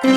Hi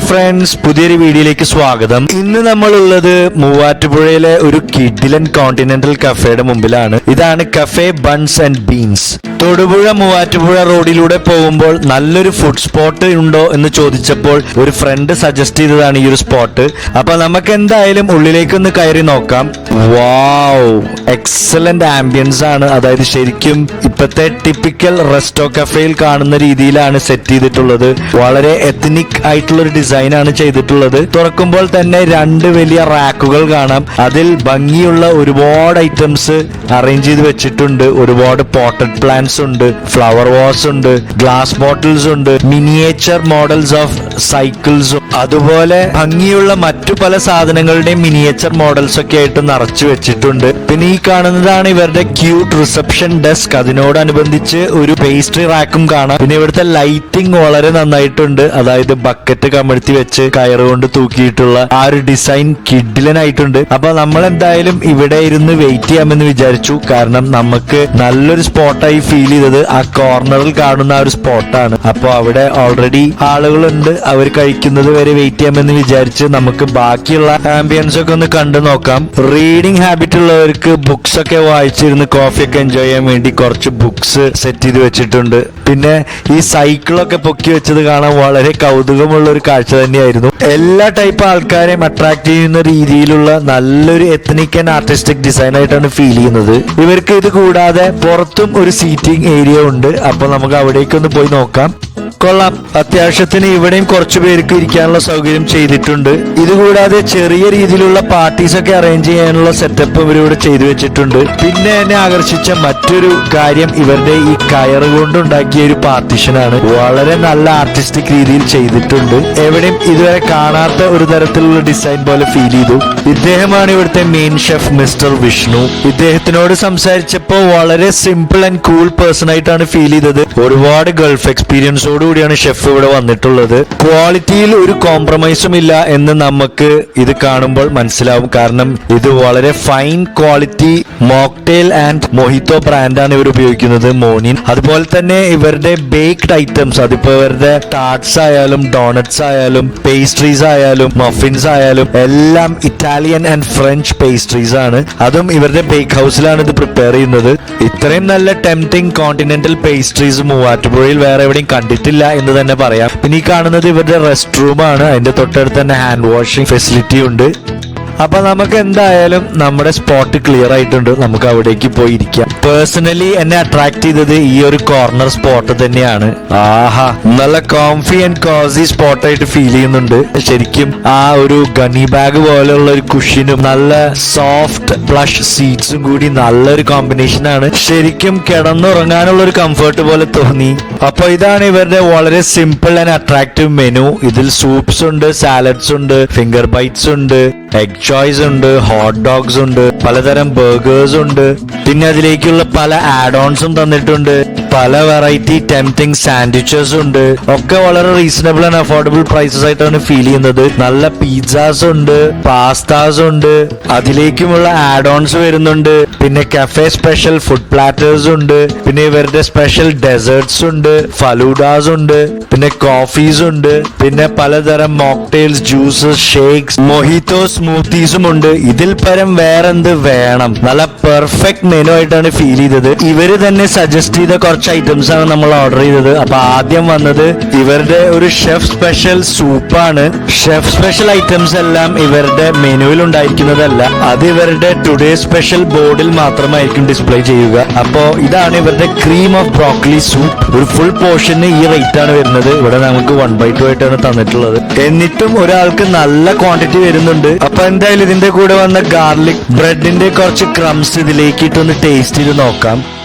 friends പുതിയൊരു വീഡിയോയിലേക്ക് സ്വാഗതം. ഇന്ന് നമ്മളുള്ളത് മൂവാറ്റുപുഴയിലെ ഒരു കിഡിലൻ കോണ്ടിനെന്റൽ കഫേയുടെ മുമ്പിലാണ്. ഇതാണ് cafe buns and beans Thodupuzha Muvattupuzha റോഡിലൂടെ പോകുമ്പോൾ നല്ലൊരു ഫുഡ് സ്പോട്ട് ഉണ്ടോ എന്ന് ചോദിച്ചപ്പോൾ ഒരു ഫ്രണ്ട് സജസ്റ്റ് ചെയ്തതാണ് ഈ ഒരു സ്പോട്ട് അപ്പൊ നമുക്ക് എന്തായാലും ഉള്ളിലേക്ക് ഒന്ന് കയറി നോക്കാം. വാവ് എക്സലന്റ് ആംബിയൻസ് ആണ്. അതായത് ശരിക്കും ഇപ്പത്തെ ടിപ്പിക്കൽ റെസ്റ്റോ കഫേയിൽ കാണുന്ന രീതിയിലാണ് സെറ്റ് ചെയ്തിട്ടുള്ളത്. വളരെ എത്നിക് ആയിട്ടുള്ള ഒരു ഡിസൈൻ ആണ് ചെയ്തിട്ടുള്ളത്. തുറക്കുമ്പോൾ തന്നെ രണ്ട് വലിയ റാക്കുകൾ കാണാം. അതിൽ ഭംഗിയുള്ള ഒരുപാട് ഐറ്റംസ് അറേഞ്ച് ചെയ്ത് വെച്ചിട്ടുണ്ട്. ഒരുപാട് പോട്ടഡ് പ്ലാന്റ്സ് ഉണ്ട് ഫ്ലവർ വാസ് ഉണ്ട് ഗ്ലാസ് ബോട്ടിൽസ് ഉണ്ട് മിനിയേച്ചർ മോഡൽസ് ഓഫ് സൈക്കിൾസും അതുപോലെ ഭംഗിയുള്ള മറ്റു പല സാധനങ്ങളുടെയും മിനിയേച്ചർ മോഡൽസ് ഒക്കെ ആയിട്ട് നിറച്ചു വെച്ചിട്ടുണ്ട്. പിന്നെ ഈ കാണുന്നതാണ് ഇവരുടെ ക്യൂട്ട് റിസപ്ഷൻ ഡെസ്ക് അതിനോടനുബന്ധിച്ച് ഒരു പേസ്ട്രി റാക്കും കാണാം. പിന്നെ ഇവിടുത്തെ ലൈറ്റിംഗ് വളരെ നന്നായിട്ടുണ്ട്. അതായത് ബക്കറ്റ് കമഴ്ത്തി വെച്ച് കയറുകൊണ്ട് തൂക്കിയിട്ടുള്ള ആ ഒരു ഡിസൈൻ കിഡിലനായിട്ടുണ്ട്. അപ്പൊ നമ്മൾ എന്തായാലും ഇവിടെ ഇരുന്ന് വെയിറ്റ് ചെയ്യാമെന്ന് വിചാരിച്ചു. കാരണം നമുക്ക് നല്ലൊരു സ്പോട്ടായി ഫീൽ ചെയ്തത് ആ കോർണറിൽ കാണുന്ന ആ ഒരു സ്പോട്ടാണ് അപ്പോൾ അവിടെ ഓൾറെഡി ആളുകളുണ്ട്. അവർ കഴിക്കുന്നത് വരെ വെയിറ്റ് ചെയ്യാമെന്ന് വിചാരിച്ച് നമുക്ക് ബാക്കിയുള്ള ആംബിയൻസ് ഒക്കെ ഒന്ന് കണ്ടു നോക്കാം. റീഡിംഗ് ഹാബിറ്റ് ഉള്ളവർക്ക് ബുക്സ് ഒക്കെ വായിച്ചിരുന്ന് കോഫി ഒക്കെ എൻജോയ് ചെയ്യാൻ വേണ്ടി കുറച്ച് ബുക്സ് സെറ്റ് ചെയ്ത് വെച്ചിട്ടുണ്ട്. പിന്നെ ഈ സൈക്കിളൊക്കെ പൊക്കി വെച്ചത് കാണാൻ വളരെ കൗതുകമുള്ള ഒരു കാഴ്ച തന്നെയായിരുന്നു. എല്ലാ ടൈപ്പ് ആൾക്കാരെയും അട്രാക്ട് ചെയ്യുന്ന രീതിയിലുള്ള നല്ലൊരു എത്നിക് ആൻഡ് ആർട്ടിസ്റ്റിക് ഡിസൈൻ ആയിട്ടാണ് ഫീൽ ചെയ്യുന്നത്. ഇവർക്ക് ഇത് കൂടാതെ പുറത്തും ഒരു സീറ്റിംഗ് ഏരിയ ഉണ്ട്. അപ്പൊ നമുക്ക് അവിടേക്കൊന്ന് പോയി നോക്കാം. കൊള്ളാം. അത്യാവശ്യത്തിന് ഇവിടെയും കുറച്ചു പേർക്ക് ഇരിക്കാനുള്ള സൗകര്യം ചെയ്തിട്ടുണ്ട്. ഇതുകൂടാതെ ചെറിയ രീതിയിലുള്ള പാർട്ടീസ് ഒക്കെ അറേഞ്ച് ചെയ്യാനുള്ള സെറ്റപ്പ് ഇവരിവിടെ ചെയ്തു വെച്ചിട്ടുണ്ട്. പിന്നെ എന്നെ ആകർഷിച്ച മറ്റൊരു കാര്യം ഇവരുടെ ഈ കയറ് കൊണ്ടുണ്ടാക്കിയ ഒരു പാർട്ടീഷനാണ് വളരെ നല്ല ആർട്ടിസ്റ്റിക് രീതിയിൽ ചെയ്തിട്ടുണ്ട്. എവിടെയും ഇതുവരെ കാണാത്ത ഒരു തരത്തിലുള്ള ഡിസൈൻ പോലെ ഫീൽ ചെയ്തു. ഇദ്ദേഹമാണ് ഇവിടുത്തെ മെയിൻ ഷെഫ് മിസ്റ്റർ വിഷ്ണു. ഇദ്ദേഹത്തിനോട് സംസാരിച്ചപ്പോൾ വളരെ സിമ്പിൾ ആൻഡ് കൂൾ പേഴ്സൺ ആയിട്ടാണ് ഫീൽ ചെയ്തത്. ഒരുപാട് ഗൾഫ് എക്സ്പീരിയൻസോട് കൂടിയാണ് ഷെഫ് ഇവിടെ വന്നിട്ടുള്ളത്. ക്വാളിറ്റിയിൽ ഒരു കോംപ്രമൈസും ഇല്ല എന്ന് നമുക്ക് ഇത് കാണുമ്പോൾ മനസ്സിലാവും. കാരണം ഇത് വളരെ fine quality mocktail and mojito ബ്രാൻഡാണ് ഇവർ ഉപയോഗിക്കുന്നത് മോനിൻ. അതുപോലെ തന്നെ ഇവരുടെ ബേക്ക്ഡ് ഐറ്റംസ് അതിപ്പോ ഇവരുടെ ടാർട്സ് ആയാലും ഡോണറ്റ്സ് ആയാലും പേസ്ട്രീസ് ആയാലും മഫിൻസ് ആയാലും എല്ലാം ഇറ്റാലിയൻ ആൻഡ് ഫ്രഞ്ച് പേസ്ട്രീസ് ആണ്. അതും ഇവരുടെ ബേക്ക് ഹൗസിലാണ് ഇത് പ്രിപ്പയർ ചെയ്യുന്നത്. ഇത്രയും നല്ല ടെംപ്റ്റിംഗ് കോണ്ടിനെന്റൽ പേസ്ട്രീസ് മൂവാറ്റുപുഴയിൽ വേറെ എവിടെയും കണ്ടിട്ടില്ല എന്ന് തന്നെ പറയാം. പിന്നെ ഈ കാണുന്നത് ഇവരുടെ റെസ്റ്റ് റൂം ആണ്. അതിന്റെ തൊട്ടടുത്ത് തന്നെ ഹാൻഡ് വാഷിംഗ് ഫെസിലിറ്റി ഉണ്ട്. അപ്പൊ നമുക്ക് എന്തായാലും നമ്മുടെ സ്പോട്ട് ക്ലിയർ ആയിട്ടുണ്ട്. നമുക്ക് അവിടേക്ക് പോയി ഇരിക്കാം. പേഴ്സണലി എന്നെ അട്രാക്ട് ചെയ്തത് ഈ ഒരു കോർണർ സ്പോട്ട് തന്നെയാണ്. ആഹാ നല്ല കോംഫി ആൻഡ് കോസി സ്പോട്ടായിട്ട് ഫീൽ ചെയ്യുന്നുണ്ട്. ശരിക്കും ആ ഒരു ഗണി ബാഗ് പോലെയുള്ള ഒരു കുഷിനും നല്ല സോഫ്റ്റ് പ്ലഷ് സീറ്റ്സും കൂടി നല്ലൊരു കോമ്പിനേഷൻ ആണ്. ശരിക്കും കിടന്നുറങ്ങാനുള്ള ഒരു കംഫർട്ട് പോലെ തോന്നി. അപ്പൊ ഇതാണ് ഇവരുടെ വളരെ സിമ്പിൾ ആൻഡ് അട്രാക്റ്റീവ് മെനു ഇതിൽ സൂപ്സ് ഉണ്ട് സാലഡ്സ് ഉണ്ട് ഫിംഗർ ബൈറ്റ്സ് ഉണ്ട് എഗ് ചോയ്സ് ഉണ്ട് ഹോട്ട് ഡോഗ്സ് ഉണ്ട് പലതരം ബർഗേഴ്സ് ഉണ്ട്. പിന്നെ അതിലേക്കുള്ള പല ആഡ് ഓൺസും തന്നിട്ടുണ്ട്. പല വെറൈറ്റി ടെംപ്റ്റിംഗ് സാൻഡ്വിച്ചസ് ഉണ്ട്. ഒക്കെ വളരെ റീസണബിൾ ആൻഡ് അഫോർഡബിൾ പ്രൈസസ് ആയിട്ടാണ് ഫീൽ ചെയ്യുന്നത്. നല്ല പിസ്സാസ് ഉണ്ട് പാസ്താസ് ഉണ്ട് അതിലേക്കുമുള്ള ആഡ് ഓൺസ് വരുന്നുണ്ട്. പിന്നെ കഫേ സ്പെഷ്യൽ ഫുഡ് പ്ലാറ്റേഴ്സ് ഉണ്ട്. പിന്നെ ഇവരുടെ സ്പെഷ്യൽ ഡെസേർട്സ് ഉണ്ട് ഫലൂഡാസ് ഉണ്ട് പിന്നെ കോഫീസ് ഉണ്ട് പിന്നെ പലതരം മോക്ടെയിൽസ് ജ്യൂസസ് ഷേക്സ് മൊഹിത്തോ സ്മൂത്തീസും ഉണ്ട്. ഇതിൽ പരം വേറെന്ത് വേണം? നല്ല പെർഫെക്റ്റ് മെനു ആയിട്ടാണ് ഫീൽ ചെയ്തത്. ഇവർ തന്നെ സജസ്റ്റ് ചെയ്ത കുറച്ച് ഐറ്റംസ് ആണ് നമ്മൾ ഓർഡർ ചെയ്തത്. അപ്പൊ ആദ്യം വന്നത് ഇവരുടെ ഒരു ഷെഫ് സ്പെഷ്യൽ സൂപ്പാണ് ഷെഫ് സ്പെഷ്യൽ ഐറ്റംസ് എല്ലാം ഇവരുടെ മെനുവിൽ ഉണ്ടായിരിക്കുന്നതല്ല. അത് ഇവരുടെ ടുഡേ സ്പെഷ്യൽ ബോർഡിൽ മാത്രമായിരിക്കും ഡിസ്പ്ലേ ചെയ്യുക. അപ്പോ ഇതാണ് ഇവരുടെ ക്രീം ഓഫ് ബ്രോക്കലി സൂപ്പ് ഒരു ഫുൾ പോർഷന് ഈ റേറ്റ് ആണ് വരുന്നത്. ഇവിടെ നമുക്ക് വൺ ബൈ ടു ആയിട്ടാണ് തന്നിട്ടുള്ളത്. എന്നിട്ടും ഒരാൾക്ക് നല്ല ക്വാണ്ടിറ്റി വരുന്നുണ്ട്. അപ്പൊ എന്തായാലും ഇതിന്റെ കൂടെ വന്ന ഗാർലിക് ബ്രെഡിന്റെ കുറച്ച് ക്രംസ് ഇതിലേക്ക് ഇട്ടൊന്ന് ടേസ്റ്റ് ചെയ്ത് നോക്കാം.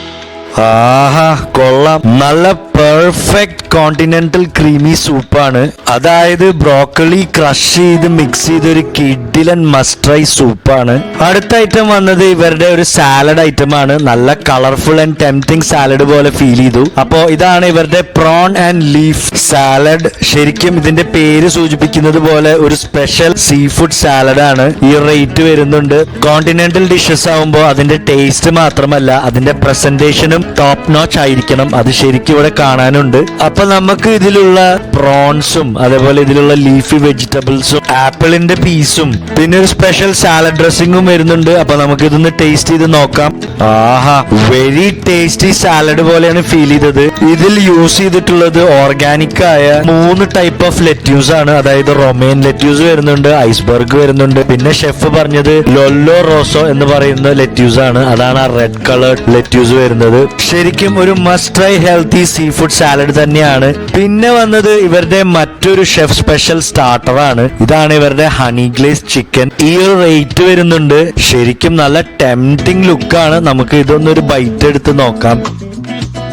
ആഹാ കൊള്ളാം. നല്ല പെർഫെക്റ്റ് കോണ്ടിനെന്റൽ ക്രീമി സൂപ്പാണ് അതായത് ബ്രോക്കളി ക്രഷ് ചെയ്ത് മിക്സ് ചെയ്ത ഒരു കിഡിലൻ മസ്ട്രൈ സൂപ്പാണ് അടുത്ത ഐറ്റം വന്നത് ഇവരുടെ ഒരു സാലഡ് ഐറ്റം ആണ്. നല്ല കളർഫുൾ ആൻഡ് ടെംപ്റ്റിംഗ് സാലഡ് പോലെ ഫീൽ ചെയ്തു. അപ്പോ ഇതാണ് ഇവരുടെ പ്രോൺ ആൻഡ് ലീഫ് സാലഡ് ശരിക്കും ഇതിന്റെ പേര് സൂചിപ്പിക്കുന്നത് പോലെ ഒരു സ്പെഷ്യൽ സീ ഫുഡ് സാലഡ് ആണ്. ഈ റേറ്റ് വരുന്നുണ്ട്. കോണ്ടിനെന്റൽ ഡിഷസ് ആവുമ്പോൾ അതിന്റെ ടേസ്റ്റ് മാത്രമല്ല അതിന്റെ പ്രസന്റേഷനും ടോപ്പ് നോച്ച് ആയിരിക്കണം. അത് ശരിക്കും ഇവിടെ കാണാനുണ്ട്. അപ്പൊ നമുക്ക് ഇതിലുള്ള പ്രോൺസും അതേപോലെ ഇതിലുള്ള ലീഫി വെജിറ്റബിൾസും ആപ്പിളിന്റെ പീസും പിന്നെ ഒരു സ്പെഷ്യൽ സാലഡ് ഡ്രസ്സിങ്ങും വരുന്നുണ്ട്. അപ്പൊ നമുക്ക് ഇതൊന്ന് ടേസ്റ്റ് ചെയ്ത് നോക്കാം. ആഹാ വെരി ടേസ്റ്റി സാലഡ് പോലെയാണ് ഫീൽ ചെയ്തത്. ഇതിൽ യൂസ് ചെയ്തിട്ടുള്ളത് ഓർഗാനിക് ആയ മൂന്ന് ടൈപ്പ് ഓഫ് ലെറ്റ്യൂസ് ആണ്. അതായത് റൊമേൻ ലെറ്റ്യൂസ് വരുന്നുണ്ട് ഐസ്ബർഗ് വരുന്നുണ്ട്. പിന്നെ ഷെഫ് പറഞ്ഞത് ലൊല്ലോ റോസോ എന്ന് പറയുന്ന ലെറ്റ്യൂസ് ആണ്. അതാണ് ആ റെഡ് കളേർഡ് ലെറ്റ്യൂസ് വരുന്നത്. ശരിക്കും ഒരു must try healthy seafood salad തന്നെയാണ്. പിന്നെ വന്നത് ഇവരുടെ മറ്റൊരു ഷെഫ് സ്പെഷ്യൽ സ്റ്റാർട്ടറാണ് ഇതാണ് ഇവരുടെ ഹണി ഗ്ലേസ് ചിക്കൻ ഈ ഒരു റേറ്റ് വരുന്നുണ്ട്. ശരിക്കും നല്ല ടെംപ്റ്റിംഗ് ലുക്കാണ് നമുക്ക് ഇതൊന്നൊരു ബൈറ്റ് എടുത്ത് നോക്കാം.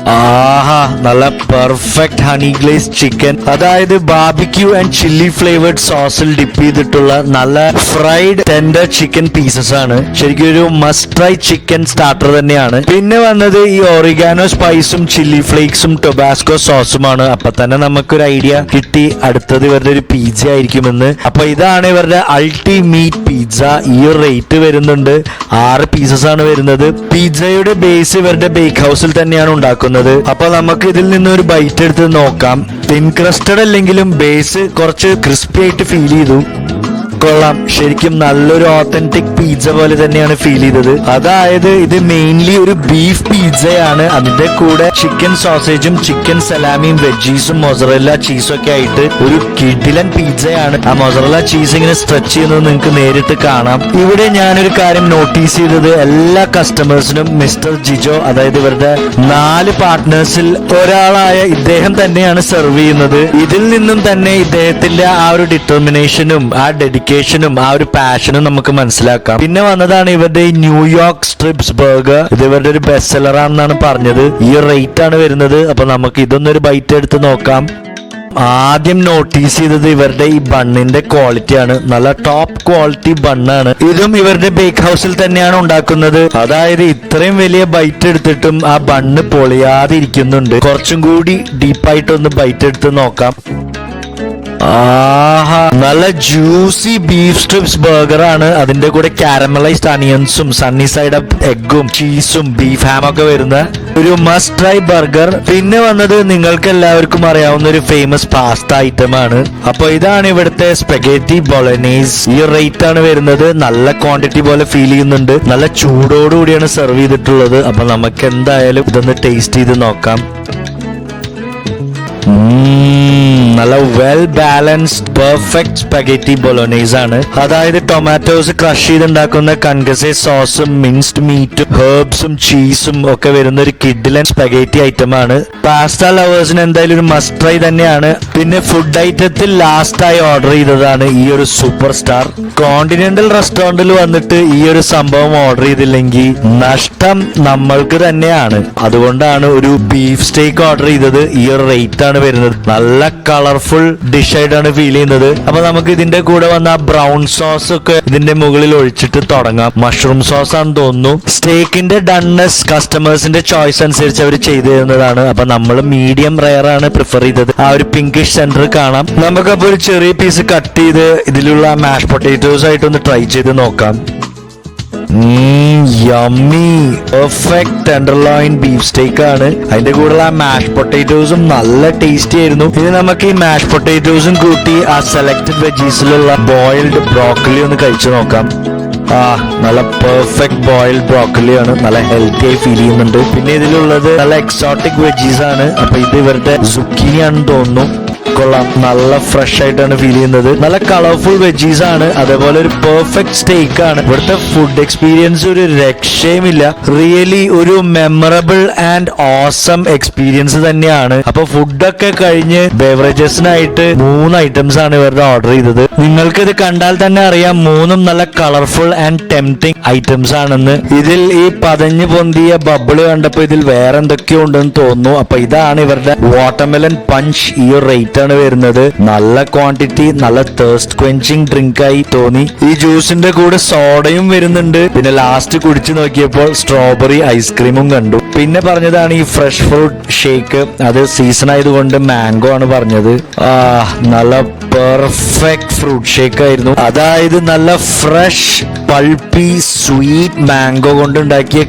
ആഹാ നല്ല പെർഫെക്റ്റ് ഹണി ഗ്ലേസ് ചിക്കൻ അതായത് ബാബിക്യൂ ആൻഡ് ചില്ലി ഫ്ലേവേർഡ് സോസിൽ ഡിപ്പ് ചെയ്തിട്ടുള്ള നല്ല ഫ്രൈഡ് ടെൻഡർ ചിക്കൻ പീസസ് ആണ്. ശരിക്കും ഒരു മസ്റ്റ് ട്രൈ ചിക്കൻ സ്റ്റാർട്ടർ തന്നെയാണ്. പിന്നെ വന്നത് ഈ ഒറിഗാനോ സ്പൈസും ചില്ലി ഫ്ലേക്സും ടൊബാസ്കോ സോസുമാണ് അപ്പൊ തന്നെ നമുക്കൊരു ഐഡിയ കിട്ടി. അടുത്തത് ഇവരുടെ ഒരു പിജ്ജ ആയിരിക്കുമെന്ന്. അപ്പൊ ഇതാണ് ഇവരുടെ അൾട്ടിമീറ്റ് പിജ്ജ ഈ റേറ്റ് വരുന്നുണ്ട്. ആറ് പീസസ് ആണ് വരുന്നത്. പിജ്ജയുടെ ബേസ് ഇവരുടെ ബേക്ക് ഹൗസിൽ തന്നെയാണ് ഉണ്ടാക്കുന്നത്. അപ്പൊ നമുക്ക് ഇതിൽ നിന്ന് ഒരു ബൈറ്റ് എടുത്ത് നോക്കാം. ഇൻക്രസ്റ്റഡ് അല്ലെങ്കിലും ബേസ് കുറച്ച് ക്രിസ്പി ആയിട്ട് ഫീൽ ചെയ്തു. കൊള്ളാം. ശരിക്കും നല്ലൊരു ഓത്തന്റിക് പിസ്സ പോലെ തന്നെയാണ് ഫീൽ ചെയ്തത്. അതായത് ഇത് മെയിൻലി ഒരു ബീഫ് പിസ്സയാണ് അതിന്റെ കൂടെ ചിക്കൻ സോസേജും ചിക്കൻ സലാമിയും വെജീസും മൊസറല്ല ചീസും ഒക്കെ ആയിട്ട് ഒരു കിഡിലൻ പിസ്സയാണ് ആ മൊസറല്ല ചീസ് ഇങ്ങനെ സ്ട്രെച്ച് ചെയ്യുന്നത് നിങ്ങൾക്ക് നേരിട്ട് കാണാം. ഇവിടെ ഞാനൊരു കാര്യം നോട്ടീസ് ചെയ്തത്. എല്ലാ കസ്റ്റമേഴ്സിനും മിസ്റ്റർ ജിജോ അതായത് ഇവരുടെ നാല് പാർട്ട്നേഴ്സിൽ ഒരാളായ ഇദ്ദേഹം തന്നെയാണ് സെർവ് ചെയ്യുന്നത്. ഇതിൽ നിന്നും തന്നെ ഇദ്ദേഹത്തിന്റെ ആ ഒരു ഡിറ്റർമിനേഷനും ആ ഡെഡിക്കേഷനും ആ ഒരു പാഷനും നമുക്ക് മനസ്സിലാക്കാം. പിന്നെ വന്നതാണ് ഇവരുടെ ഈ ന്യൂയോർക്ക് സ്ട്രിപ്സ് ബർഗർ ഇത് ഇവരുടെ ഒരു ബെസ്റ്റ് സെല്ലർ ആണെന്നാണ് പറഞ്ഞത്. ഈ റേറ്റ് ആണ് വരുന്നത്. അപ്പൊ നമുക്ക് ഇതൊന്നൊരു ബൈറ്റ് എടുത്ത് നോക്കാം. ആദ്യം നോട്ടീസ് ചെയ്തത് ഇവരുടെ ഈ ബണ്ണിന്റെ ക്വാളിറ്റി ആണ്. നല്ല ടോപ്പ് ക്വാളിറ്റി ബണ്ണാണ്. ഇതും ഇവരുടെ ബേക്ക് ഹൗസിൽ തന്നെയാണ് ഉണ്ടാക്കുന്നത്. അതായത് ഇത്രയും വലിയ ബൈറ്റ് എടുത്തിട്ടും ആ ബണ്ണ് പൊളിയാതെ ഇരിക്കുന്നുണ്ട് കുറച്ചും കൂടി ഡീപ്പായിട്ടൊന്ന് ബൈറ്റ് എടുത്ത് നോക്കാം. ആഹാ നല്ല ജ്യൂസി ബീഫ് സ്ട്രിപ്സ് ബർഗർ ആണ്. അതിന്റെ കൂടെ കാരമലൈസ്ഡ് അണിയൻസും സണ്ണി സൈഡ് അപ്പ് എഗും ചീസും ബീഫ് ഹാം ഒക്കെ വരുന്ന ഒരു മസ്റ്റ് ട്രൈ ബർഗർ പിന്നെ വന്നത് നിങ്ങൾക്ക് എല്ലാവർക്കും അറിയാവുന്ന ഒരു ഫേമസ് പാസ്ത ഐറ്റം ആണ്. അപ്പൊ ഇതാണ് ഇവിടുത്തെ സ്പെഗേറ്റി ബൊളനീസ് ഈ റേറ്റ് ആണ് വരുന്നത്. നല്ല ക്വാണ്ടിറ്റി പോലെ ഫീൽ ചെയ്യുന്നുണ്ട്. നല്ല ചൂടോടുകൂടിയാണ് സെർവ് ചെയ്തിട്ടുള്ളത്. അപ്പൊ നമുക്ക് എന്തായാലും ഇതൊന്ന് ടേസ്റ്റ് ചെയ്ത് നോക്കാം. നല്ല well balanced perfect spaghetti bolognese ആണ് അതായത് ടൊമാറ്റോസ് ക്രഷ് ചെയ്തുണ്ടാക്കുന്ന കൺഗസെ സോസും മിൻസ്ഡ് മീറ്റും ഹേർബ്സും ചീസും ഒക്കെ വരുന്ന ഒരു കിഡിലൻ സ്പഗറ്റി ഐറ്റം ആണ് പാസ്ത ലവേഴ്സിന് എന്തായാലും ഒരു മസ്റ്റ് ട്രൈ തന്നെയാണ്. പിന്നെ ഫുഡ് ഐറ്റത്തിൽ ലാസ്റ്റ് ആയി ഓർഡർ ചെയ്തതാണ് ഈ ഒരു സൂപ്പർ സ്റ്റാർ കോണ്ടിനെന്റൽ റെസ്റ്റോറന്റിൽ വന്നിട്ട് ഈ ഒരു സംഭവം ഓർഡർ ചെയ്തില്ലെങ്കിൽ നഷ്ടം നമ്മൾക്ക് തന്നെയാണ്. അതുകൊണ്ടാണ് ഒരു ബീഫ് സ്റ്റേക്ക് ഓർഡർ ചെയ്തത്. ഈ ഒരു റേറ്റ് ആണ് വരുന്നത്. നല്ല കളർഫുൾ ഡിഷ് ആയിട്ടാണ് ഫീൽ ചെയ്യുന്നത്. അപ്പൊ നമുക്ക് ഇതിന്റെ കൂടെ വന്ന ബ്രൗൺ സോസ് ഒക്കെ ഇതിന്റെ മുകളിൽ ഒഴിച്ചിട്ട് തുടങ്ങാം. മഷ്റൂം സോസ് ആണെന്ന് തോന്നുന്നു. സ്റ്റേക്കിന്റെ ഡൺനെസ് കസ്റ്റമേഴ്സിന്റെ ചോയ്സ് അനുസരിച്ച് അവർ ചെയ്തു തരുന്നതാണ്. അപ്പൊ നമ്മൾ മീഡിയം റയർ ആണ് പ്രിഫർ ചെയ്തത്. ആ ഒരു പിങ്കിഷ് സെന്റർ കാണാം. നമുക്കപ്പോ ഒരു ചെറിയ പീസ് കട്ട് ചെയ്ത് ഇതിലുള്ള മാഷ് പൊട്ടേറ്റോസ് ആയിട്ടൊന്ന് ട്രൈ ചെയ്ത് നോക്കാം. യമ്മി ബീഫ് സ്റ്റേക്ക് ആണ് അതിന്റെ കൂടെ ആ മാഷ് പൊട്ടേറ്റോസും നല്ല ടേസ്റ്റി ആയിരുന്നു. ഇനി നമുക്ക് ഈ മാഷ് പൊട്ടേറ്റോസും കൂട്ടി ആ സെലക്ടഡ് വെജീസിലുള്ള ബോയിൽഡ് ബ്രോക്കലി ഒന്ന് കഴിച്ചു നോക്കാം. ആ നല്ല പെർഫെക്റ്റ് ബോയിൽഡ് ബ്രോക്കലി ആണ്. നല്ല ഹെൽത്തി ആയി ഫീൽ ചെയ്യുന്നുണ്ട്. പിന്നെ ഇതിലുള്ളത് നല്ല എക്സോട്ടിക് വെജീസ് ആണ്. അപ്പൊ ഇത് ഇവരുടെ സുക്കിനി ആണെന്ന് തോന്നുന്നു. കൊള്ളാം. നല്ല ഫ്രഷ് ആയിട്ടാണ് ഫീൽ ചെയ്യുന്നത്. നല്ല കളർഫുൾ വെജീസ് ആണ്. അതേപോലെ ഒരു പെർഫെക്റ്റ് സ്റ്റേക്ക് ആണ്. ഇവിടുത്തെ ഫുഡ് എക്സ്പീരിയൻസ് ഒരു രക്ഷയുമില്ല. റിയലി ഒരു മെമ്മറബിൾ ആൻഡ് ഓസം എക്സ്പീരിയൻസ് തന്നെയാണ്. അപ്പൊ ഫുഡൊക്കെ കഴിഞ്ഞ് ബെവറേജസിനായിട്ട് മൂന്ന് ഐറ്റംസ് ആണ് ഇവരുടെ ഓർഡർ ചെയ്തത്. നിങ്ങൾക്ക് ഇത് കണ്ടാൽ തന്നെ അറിയാം മൂന്നും നല്ല കളർഫുൾ ആൻഡ് ടെംപ്റ്റിംഗ് ഐറ്റംസ് ആണെന്ന്. ഇതിൽ ഈ പതഞ്ഞു പൊന്തിയ ബബിൾ കണ്ടപ്പോ ഇതിൽ വേറെ എന്തൊക്കെയോ ഉണ്ടെന്ന് തോന്നുന്നു. അപ്പൊ ഇതാണ് ഇവരുടെ വാട്ടർമെലൻ പഞ്ച് ഈ റേറ്റ് ആണ് വരുന്നത്. നല്ല ക്വാണ്ടിറ്റി നല്ല തേഴ്സ്റ്റ് ക്വെഞ്ചിങ് ഡ്രിങ്ക് ആയി തോന്നി. ഈ ജ്യൂസിന്റെ കൂടെ സോഡയും വരുന്നുണ്ട്. പിന്നെ ലാസ്റ്റ് കുടിച്ചു നോക്കിയപ്പോൾ സ്ട്രോബെറി ഐസ്ക്രീമും കണ്ടു. പിന്നെ പറഞ്ഞതാണ് ഈ ഫ്രഷ് ഫ്രൂട്ട് ഷേക്ക് അത് സീസൺ ആയതുകൊണ്ട് മാംഗോ ആണ് പറഞ്ഞത്. ആ നല്ല പെർഫെക്റ്റ് ഫ്രൂട്ട് ഷേക്ക് ആയിരുന്നു. അതായത് നല്ല ഫ്രഷ് പൾപ്പി സ്വീറ്റ് മാംഗോ കൊണ്ടുണ്ടാക്കിയ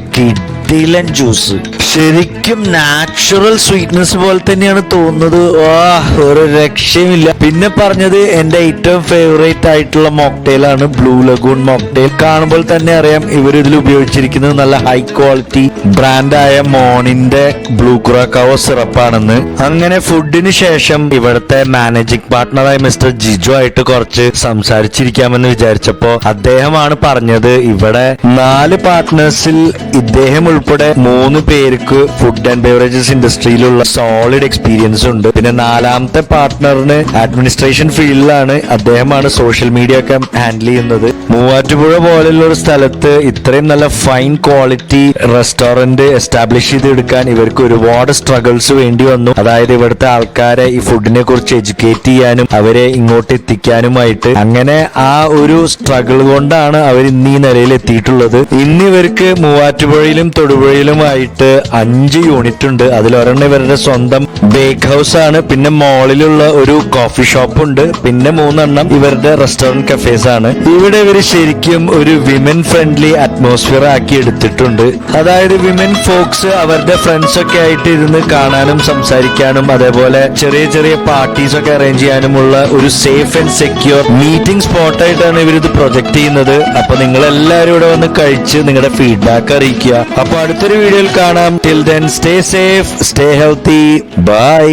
കിഡിലൻ ജ്യൂസ് ശരിക്കും നാച്ചുറൽ സ്വീറ്റ്നെസ് പോലെ തന്നെയാണ് തോന്നുന്നത്. ആ ഒരു രക്ഷയുമില്ല. പിന്നെ പറഞ്ഞത് എന്റെ ഏറ്റവും ഫേവറേറ്റ് ആയിട്ടുള്ള മോക്ടെയിലാണ് ബ്ലൂ ലഗൂൺ മോക്ടെയിൽ കാണുമ്പോൾ തന്നെ അറിയാം ഇവർ ഇതിൽ ഉപയോഗിച്ചിരിക്കുന്നത് നല്ല ഹൈ ക്വാളിറ്റി ബ്രാൻഡായ മോണിന്റെ ബ്ലൂ കുറാക്കാവോ സിറപ്പാണെന്ന്. അങ്ങനെ ഫുഡിന് ശേഷം ഇവിടുത്തെ മാനേജിംഗ് പാർട്ട്ണറായ മിസ്റ്റർ ജിജു ആയിട്ട് കുറച്ച് സംസാരിച്ചിരിക്കാമെന്ന് വിചാരിച്ചപ്പോ അദ്ദേഹമാണ് പറഞ്ഞത് ഇവിടെ നാല് പാർട്ട്നേഴ്സിൽ ഇദ്ദേഹം ഉൾപ്പെടെ മൂന്ന് പേർക്ക് ഫുഡ് ആൻഡ് ബെവറേജസ് ഇൻഡസ്ട്രിയിലുള്ള സോളിഡ് എക്സ്പീരിയൻസ് ഉണ്ട്. പിന്നെ നാലാമത്തെ പാർട്ട്ണറിന് അഡ്മിനിസ്ട്രേഷൻ ഫീൽഡിലാണ് അദ്ദേഹമാണ് സോഷ്യൽ മീഡിയ ഒക്കെ ഹാൻഡിൽ ചെയ്യുന്നത്. മൂവാറ്റുപുഴ പോലുള്ള ഒരു സ്ഥലത്ത് ഇത്രയും നല്ല ഫൈൻ ക്വാളിറ്റി റെസ്റ്റോറന്റ് എസ്റ്റാബ്ലിഷ് ചെയ്തെടുക്കാൻ ഇവർക്ക് ഒരുപാട് സ്ട്രഗിൾസ് വേണ്ടി വന്നു. അതായത് ഇവിടുത്തെ ആൾക്കാരെ ഈ ഫുഡിനെ കുറിച്ച് എഡ്യൂക്കേറ്റ് ചെയ്യാനും അവരെ ഇങ്ങോട്ട് എത്തിക്കാനുമായിട്ട്. അങ്ങനെ ആ ഒരു സ്ട്രഗിൾ കൊണ്ടാണ് അവർ ഇന്ന് ഈ നിലയിൽ എത്തിയിട്ടുള്ളത്. ഇന്ന് ഇവർക്ക് മൂവാറ്റുപുഴയിലും തൊടുപുഴയിലുമായിട്ട് അഞ്ച് യൂണിറ്റ് ഉണ്ട്. അതിലൊരെണ്ണം ഇവരുടെ സ്വന്തം ബേക്ക് ഹൗസ് ആണ്. പിന്നെ മോളിലുള്ള ഒരു കോഫി ഷോപ്പ് ഉണ്ട്. പിന്നെ മൂന്നെണ്ണം ഇവരുടെ റെസ്റ്റോറന്റ് കഫേസ് ആണ്. ഇവിടെ ഇവർ ശരിക്കും ഒരു വിമൻ ഫ്രണ്ട്ലി അറ്റ്മോസ്ഫിയർ ആക്കി എടുത്തിട്ടുണ്ട്. അതായത് വിമൻ ഫോക്സ് അവരുടെ ഫ്രണ്ട്സ് ഒക്കെ ആയിട്ട് ഇരുന്ന് കാണാനും സംസാരിക്കാനും അതേപോലെ ചെറിയ ചെറിയ പാർട്ടീസ് ഒക്കെ അറേഞ്ച് ചെയ്യാനുമുള്ള ഒരു സേഫ് ആൻഡ് സെക്യൂർ മീറ്റിംഗ് സ്പോട്ടായിട്ടാണ് ഇവർ ഇത് പ്രൊജക്ട് ചെയ്യുന്നത്. അപ്പൊ നിങ്ങൾ എല്ലാവരും ഇവിടെ വന്ന് കഴിച്ച് നിങ്ങളുടെ ഫീഡ്ബാക്ക് അറിയിക്കുക. അടുത്തൊരു വീഡിയോയിൽ കാണാം. Till then stay safe stay healthy bye